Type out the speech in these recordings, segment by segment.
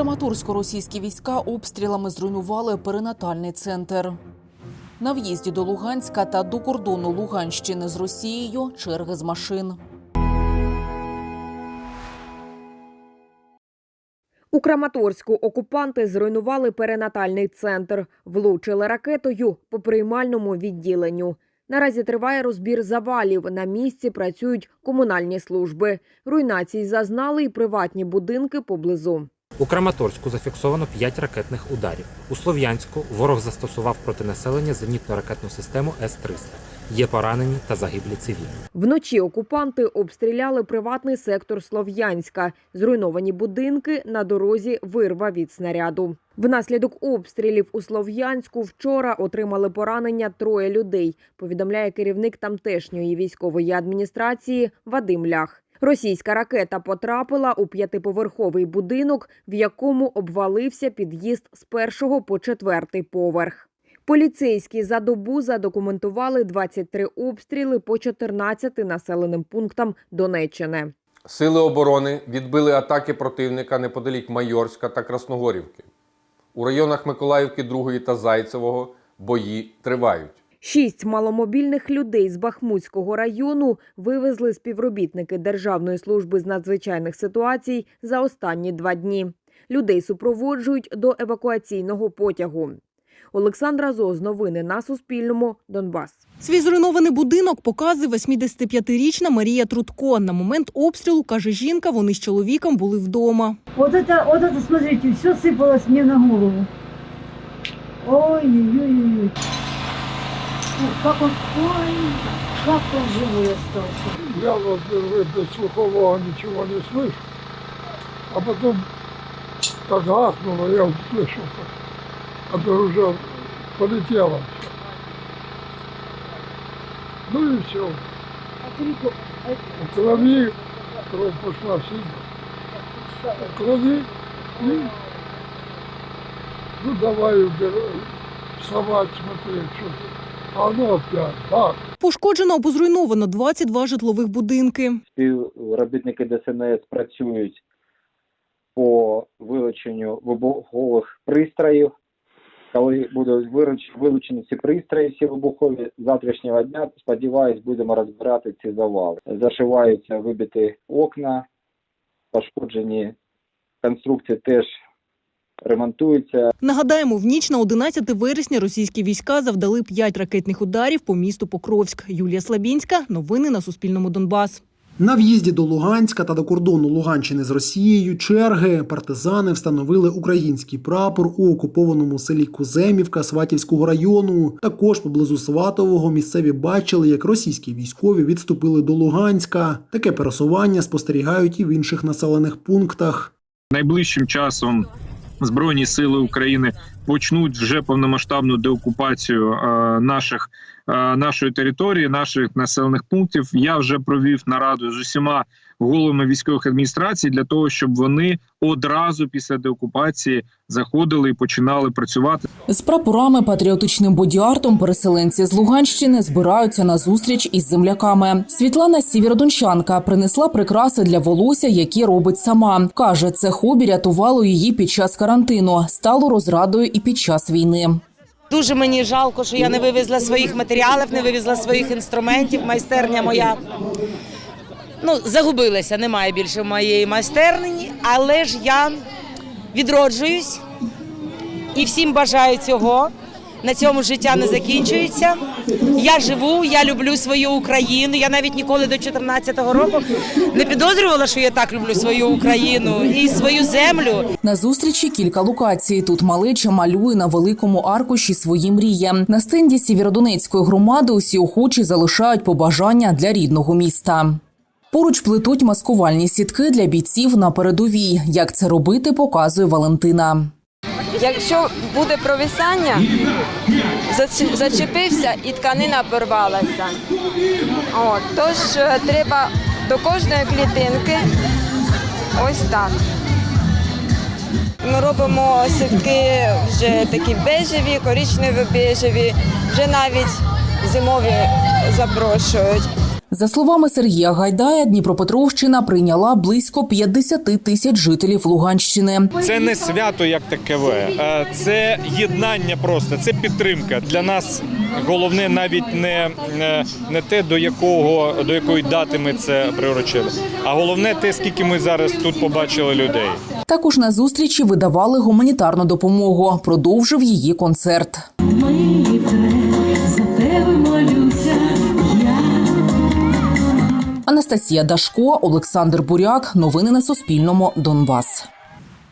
Краматорську російські війська обстрілами зруйнували перинатальний центр. На в'їзді до Луганська та до кордону Луганщини з Росією черги з машин. У Краматорську окупанти зруйнували перинатальний центр, влучили ракетою по приймальному відділенню. Наразі триває розбір завалів. На місці працюють комунальні служби. Руйнацій зазнали й приватні будинки поблизу. У Краматорську зафіксовано 5 ракетних ударів. У Слов'янську ворог застосував проти населення зенітно-ракетну систему С-300. Є поранені та загиблі цивільні. Вночі окупанти обстріляли приватний сектор Слов'янська. Зруйновані будинки на дорозі вирва від снаряду. Внаслідок обстрілів у Слов'янську вчора отримали поранення троє людей. Повідомляє керівник тамтешньої військової адміністрації Вадим Лях. Російська ракета потрапила у п'ятиповерховий будинок, в якому обвалився під'їзд з першого по четвертий поверх. Поліцейські за добу задокументували 23 обстріли по 14 населеним пунктам Донеччини. Сили оборони відбили атаки противника неподалік Майорська та Красногорівки. У районах Миколаївки 2 та Зайцевого бої тривають. Шість маломобільних людей з Бахмутського району вивезли співробітники Державної служби з надзвичайних ситуацій за останні два дні. Людей супроводжують до евакуаційного потягу. Олександра Зоз. Новини на Суспільному. Донбас. Свій зруйнований будинок показує 85-річна Марія Трутко. На момент обстрілу, каже жінка, вони з чоловіком були вдома. Вот это, вот это, смотрите, все сыпалось мне на голову. Ой-ой-ой. Как он, ой, как он живой остался. Я, во-первых, без слухового ничего не слышу, а потом так гахнуло, я услышал, так, а то уже полетело. Ну и все. В крови, кровь пошла сильно. В крови и ну давай убирай, вставать, смотреть, что. Оно. Пошкоджено або зруйновано 22 житлових будинки. співробітники ДСНС працюють по вилученню вибухових пристроїв. Коли будуть вилучені ці пристрої, всі вибухові з завтрашнього дня, сподіваюсь, будемо розбирати ці завали. Зашиваються вибиті окна, пошкоджені конструкції теж ремонтуються. Нагадаємо, в ніч на 11 вересня російські війська завдали 5 ракетних ударів по місту Покровськ. Юлія Слабінська. Новини на Суспільному Донбас. На в'їзді до Луганська та до кордону Луганщини з Росією черги партизани встановили український прапор у окупованому селі Куземівка Сватівського району. Також поблизу Сватового місцеві бачили, як російські військові відступили до Луганська. Таке пересування спостерігають і в інших населених пунктах. найближчим часом Збройні сили України почнуть вже повномасштабну деокупацію е, наших нашої території, наших населених пунктів. Я вже провів нараду з усіма головами військових адміністрацій для того, щоб вони одразу після деокупації заходили і починали працювати. З прапорами, патріотичним бодіартом переселенці з Луганщини збираються на зустріч із земляками. Світлана Сєвєродончанка принесла прикраси для волосся, які робить сама. каже, це хобі рятувало її під час карантину, стало розрадою і під час війни. Дуже мені жалко, що я не вивезла своїх матеріалів, не вивезла своїх інструментів. Майстерня моя ну, загубилася, немає більше моєї майстерні, але ж я відроджуюсь і всім бажаю цього. На цьому життя не закінчується. Я живу, я люблю свою Україну. Я навіть ніколи до 14-го року не підозрювала, що я так люблю свою Україну і свою землю. На зустрічі кілька локацій. Тут малеча малює на великому аркуші свої мрії. На стенді Сєвєродонецької громади усі охочі залишають побажання для рідного міста. Поруч плетуть маскувальні сітки для бійців на передовій. Як це робити, показує Валентина. Якщо буде провисання, зачепився і тканина порвалася. От, тож е, треба до кожної клітинки ось так. Ми робимо сітки вже такі бежеві, коричневі бежеві, вже навіть зимові запрошують. За словами Сергія Гайдая, Дніпропетровщина прийняла близько 50 тисяч жителів Луганщини. Це не свято як такове, а це єднання просто, це підтримка. Для нас головне навіть не, не, не те, до якого до якої дати ми це приурочили, а головне те, скільки ми зараз тут побачили людей. Також на зустрічі видавали гуманітарну допомогу. Продовжив її концерт. Анастасія Дашко, Олександр Буряк. Новини на Суспільному. Донбас.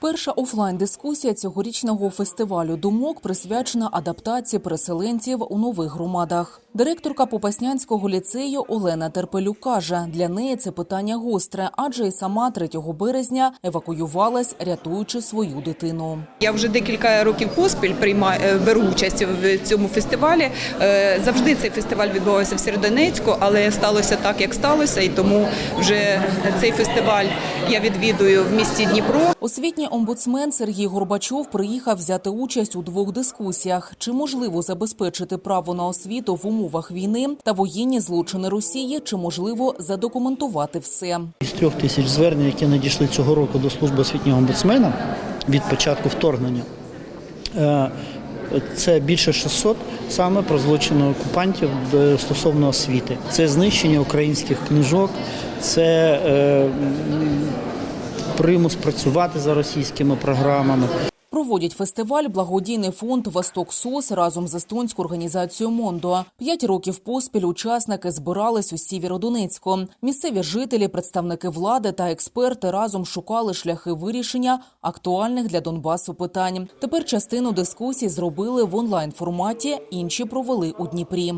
Перша офлайн-дискусія цьогорічного фестивалю думок присвячена адаптації переселенців у нових громадах. Директорка Попаснянського ліцею Олена Терпелюк каже, для неї це питання гостре, адже і сама 3 березня евакуювалась, рятуючи свою дитину. Я вже декілька років поспіль приймаю е, беру участь в цьому фестивалі. Е, Завжди цей фестиваль відбувався в Сєродонецьку, але сталося так, як сталося, і тому вже цей фестиваль я відвідую в місті Дніпро. Освітній омбудсмен Сергій Горбачов приїхав взяти участь у двох дискусіях: чи можливо забезпечити право на освіту в умовах війни та воєнні злочини Росії, чи можливо задокументувати все. Із трьох тисяч звернень, які надійшли цього року до служби освітнього омбудсмена від початку вторгнення, е, це більше 600 саме про злочини окупантів е, стосовно освіти. Це знищення українських книжок, це е, примус працювати за російськими програмами. Проводять фестиваль благодійний фонд Восток Сос разом з естонською організацією Мондо. П'ять років поспіль учасники збирались у Сєвєродонецьку. Місцеві жителі, представники влади та експерти разом шукали шляхи вирішення актуальних для Донбасу питань. Тепер частину дискусій зробили в онлайн форматі, інші провели у Дніпрі.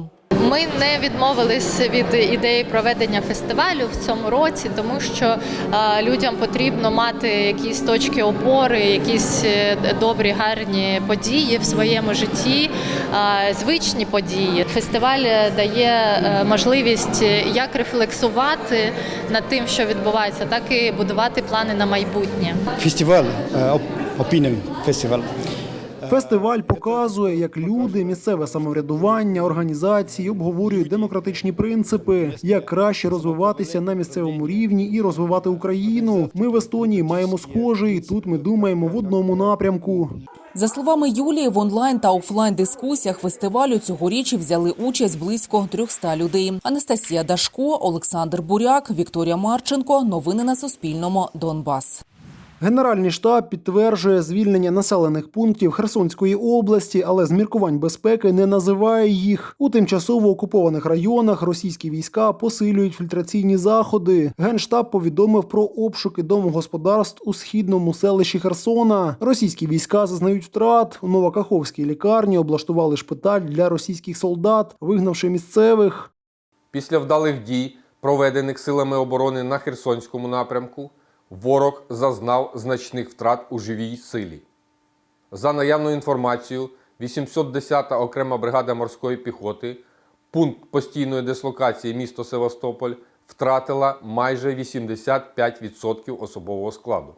Ми не відмовились від ідеї проведення фестивалю в цьому році, тому що е, людям потрібно мати якісь точки опори, якісь е, добрі, гарні події в своєму житті, е, звичні події. Фестиваль дає можливість як рефлексувати над тим, що відбувається, так і будувати плани на майбутнє. Фестиваль, Opinion Festival. Фестиваль показує, як люди, місцеве самоврядування, організації обговорюють демократичні принципи, як краще розвиватися на місцевому рівні і розвивати Україну. Ми в Естонії маємо схожий. Тут ми думаємо в одному напрямку. За словами Юлії, в онлайн та офлайн дискусіях фестивалю цьогоріч взяли участь близько 300 людей. Анастасія Дашко, Олександр Буряк, Вікторія Марченко. Новини на Суспільному. Донбас. Генеральний штаб підтверджує звільнення населених пунктів Херсонської області, але з міркувань безпеки не називає їх. У тимчасово окупованих районах російські війська посилюють фільтраційні заходи. Генштаб повідомив про обшуки домогосподарств у східному селищі Херсона. Російські війська зазнають втрат. У Новокаховській лікарні облаштували шпиталь для російських солдат, вигнавши місцевих. Після вдалих дій, проведених силами оборони на Херсонському напрямку, ворог зазнав значних втрат у живій силі. За наявною інформацією, 810-та окрема бригада морської піхоти, пункт постійної дислокації місто Севастополь, втратила майже 85% особового складу.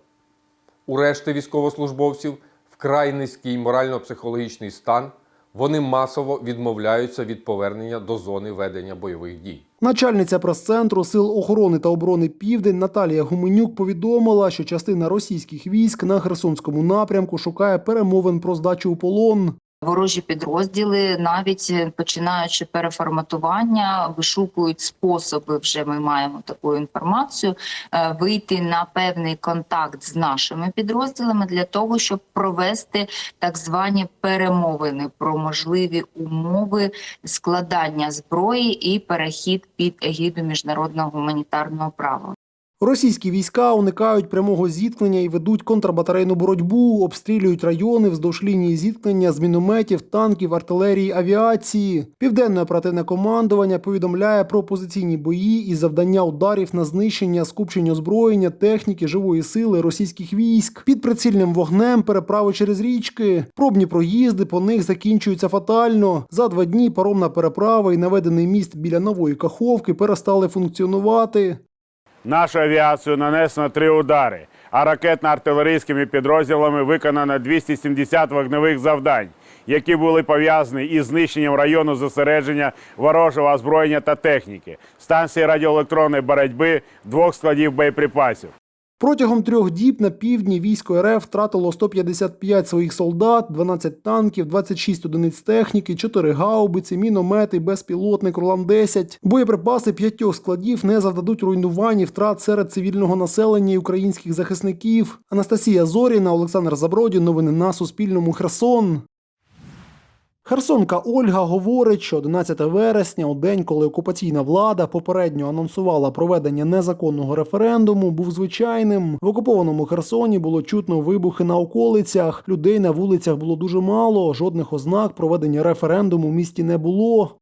У решти військовослужбовців вкрай низький морально-психологічний стан. Вони масово відмовляються від повернення до зони ведення бойових дій. Начальниця прес-центру Сил охорони та оборони Південь Наталія Гуменюк повідомила, що частина російських військ на Херсонському напрямку шукає перемовин про здачу у полон. Ворожі підрозділи, навіть е, починаючи переформатування, вишукують способи. Вже ми маємо таку інформацію е, вийти на певний контакт з нашими підрозділами для того, щоб провести так звані перемовини про можливі умови складання зброї і перехід під егіду міжнародного гуманітарного права. Російські війська уникають прямого зіткнення і ведуть контрбатарейну боротьбу, обстрілюють райони вздовж лінії зіткнення з мінометів, танків, артилерії, авіації. Південне оперативне командування повідомляє про позиційні бої і завдання ударів на знищення скупчення озброєння, техніки, живої сили російських військ під прицільним вогнем переправи через річки. Пробні проїзди по них закінчуються фатально. За два дні паромна переправа і наведений міст біля нової каховки перестали функціонувати. Нашу авіацію нанесено три удари, а ракетно-артилерійськими підрозділами виконано 270 вогневих завдань. які були пов'язані із знищенням району зосередження ворожого озброєння та техніки, станції радіоелектронної боротьби, двох складів боєприпасів. Протягом трьох діб на півдні військо РФ втратило 155 своїх солдат, 12 танків, 26 одиниць техніки, 4 гаубиці, міномети, безпілотник Ролан-10. Боєприпаси п'ятьох складів не завдадуть руйнувань і втрат серед цивільного населення і українських захисників. Анастасія Зоріна, Олександр Забродін. Новини на Суспільному. Херсон. Херсонка Ольга говорить, що 11 вересня, у день, коли окупаційна влада попередньо анонсувала проведення незаконного референдуму, був звичайним. В окупованому Херсоні було чутно вибухи на околицях. Людей на вулицях було дуже мало. Жодних ознак проведення референдуму в місті не було.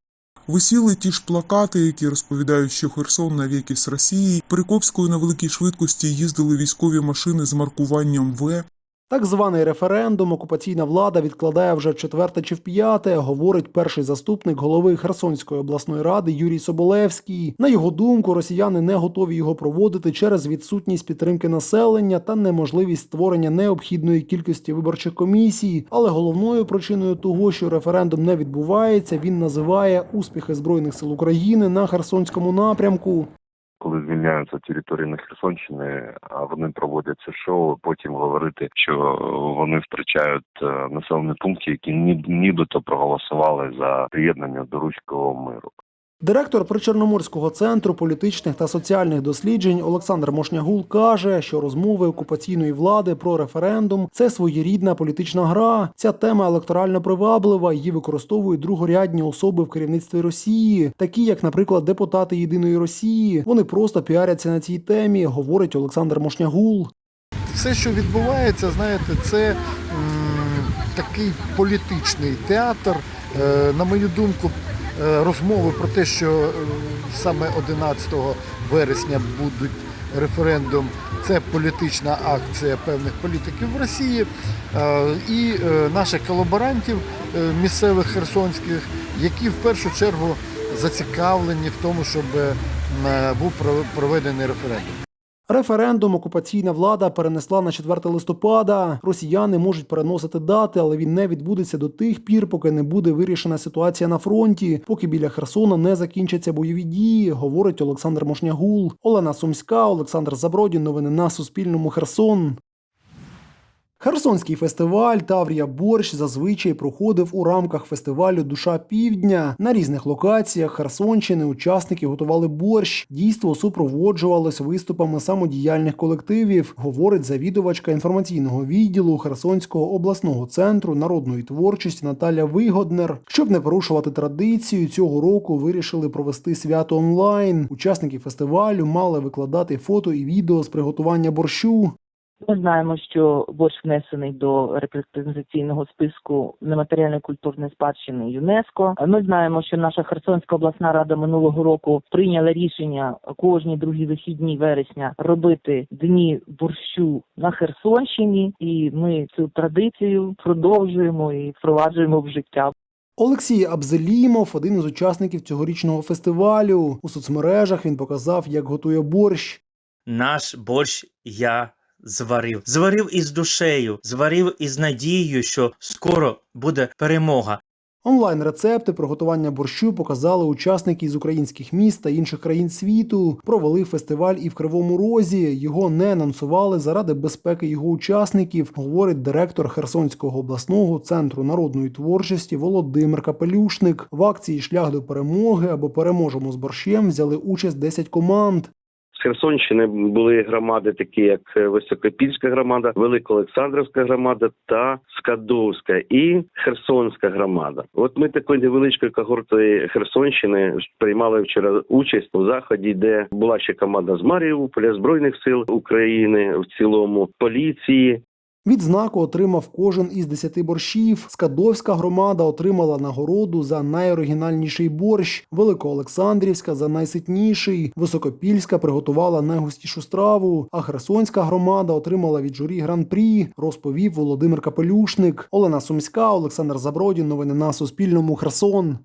Висіли ті ж плакати, які розповідають, що Херсон навіки з Росії. Перекопською на великій швидкості їздили військові машини з маркуванням В. Так званий референдум окупаційна влада відкладає вже четверте чи в п'яте, говорить перший заступник голови Херсонської обласної ради Юрій Соболевський. На його думку, росіяни не готові його проводити через відсутність підтримки населення та неможливість створення необхідної кількості виборчих комісій. Але головною причиною того, що референдум не відбувається, він називає успіхи збройних сил України на Херсонському напрямку. Коли звільняються території на Херсонщини, а вони проводять це шоу, потім говорити, що вони втрачають е, населені пункти, які ні- нібито проголосували за приєднання до руського миру. Директор Причорноморського центру політичних та соціальних досліджень Олександр Мошнягул каже, що розмови окупаційної влади про референдум це своєрідна політична гра. Ця тема електорально приваблива. Її використовують другорядні особи в керівництві Росії, такі як, наприклад, депутати Єдиної Росії. Вони просто піаряться на цій темі, говорить Олександр Мошнягул. все, що відбувається, знаєте, це м, такий політичний театр. Е, на мою думку, розмови про те, що е, саме 11 вересня будуть референдум, це політична акція певних політиків в Росії е, і е, наших колаборантів е, місцевих херсонських, які в першу чергу зацікавлені в тому, щоб е, був пров- проведений референдум. Референдум окупаційна влада перенесла на 4 листопада. Росіяни можуть переносити дати, але він не відбудеться до тих пір, поки не буде вирішена ситуація на фронті, поки біля Херсона не закінчаться бойові дії, говорить Олександр Мошнягул. Олена Сумська, Олександр Забродін. Новини на Суспільному. Херсон. Херсонський фестиваль Таврія Борщ зазвичай проходив у рамках фестивалю Душа Півдня. На різних локаціях Херсонщини учасники готували борщ. Дійство супроводжувалось виступами самодіяльних колективів, говорить завідувачка інформаційного відділу Херсонського обласного центру народної творчості Наталя Вигоднер. Щоб не порушувати традицію, цього року вирішили провести свято онлайн. Учасники фестивалю мали викладати фото і відео з приготування борщу. Ми знаємо, що борщ внесений до репрезентаційного списку нематеріальної культурної спадщини ЮНЕСКО. Ми знаємо, що наша Херсонська обласна рада минулого року прийняла рішення кожні другі вихідні вересня робити дні борщу на Херсонщині, і ми цю традицію продовжуємо і впроваджуємо в життя. Олексій Абзелімов, один із учасників цьогорічного фестивалю. У соцмережах він показав, як готує борщ. Наш борщ я зварив. Зварив із душею, зварив із надією, що скоро буде перемога. Онлайн-рецепти приготування борщу показали учасники з українських міст та інших країн світу. Провели фестиваль і в Кривому Розі. Його не анонсували заради безпеки його учасників, говорить директор Херсонського обласного центру народної творчості Володимир Капелюшник. В акції Шлях до перемоги або переможемо з борщем взяли участь 10 команд. З Херсонщини були громади, такі як Високопільська громада, Великоолександрівська громада та Скадовська і Херсонська громада. От ми такою невеличкою когортою Херсонщини приймали вчора участь у заході, де була ще команда з Маріуполя, збройних сил України в цілому, поліції. Відзнаку отримав кожен із десяти борщів. Скадовська громада отримала нагороду за найоригінальніший борщ, Великоолександрівська за найситніший, Високопільська приготувала найгустішу страву. А Херсонська громада отримала від журі гран-прі, розповів Володимир Капелюшник. Олена Сумська, Олександр Забродін. Новини на Суспільному. Херсон.